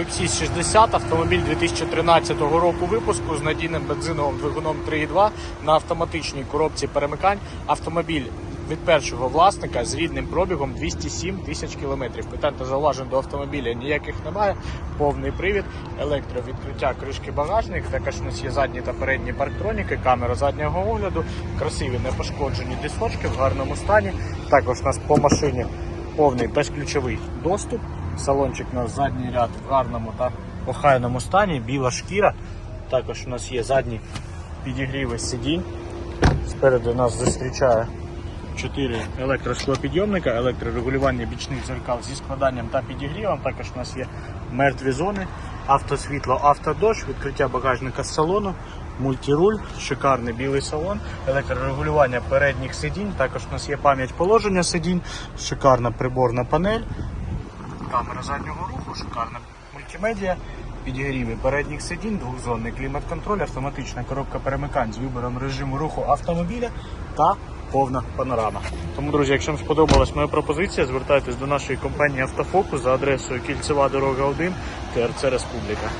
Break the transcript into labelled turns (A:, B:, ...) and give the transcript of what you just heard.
A: XC60, автомобіль 2013 року випуску з надійним бензиновим двигуном 3.2 на автоматичній коробці перемикань. Автомобіль від першого власника з рідним пробігом 207 тисяч кілометрів. Питань та зауважень до автомобіля ніяких немає. Повний привід, електровідкриття кришки багажник. Також у нас є задні та передні парктроніки, камера заднього огляду, красиві непошкоджені дисочки в гарному стані. Також у нас по машині повний безключовий доступ. Салончик у нас задній ряд в гарному та охайному стані, біла шкіра. Також у нас є задні підігріви сидінь. Спереду нас зустрічає 4 електросклопідйомника, електрорегулювання бічних дзеркал зі складанням та підігрівом. Також у нас є мертві зони, автосвітло, автодощ, відкриття багажника з салону, мультируль, шикарний білий салон, електрорегулювання передніх сидінь. Також у нас є пам'ять положення сидінь, шикарна приборна панель, камера заднього руху, шикарна мультимедіа. Підігріви передніх сидінь, двохзонний клімат-контроль, автоматична коробка перемикань з вибором режиму руху автомобіля та повна панорама. Тому, друзі, якщо вам сподобалась моя пропозиція, звертайтесь до нашої компанії Автофокус за адресою Кільцева дорога 1, ТРЦ Республіка.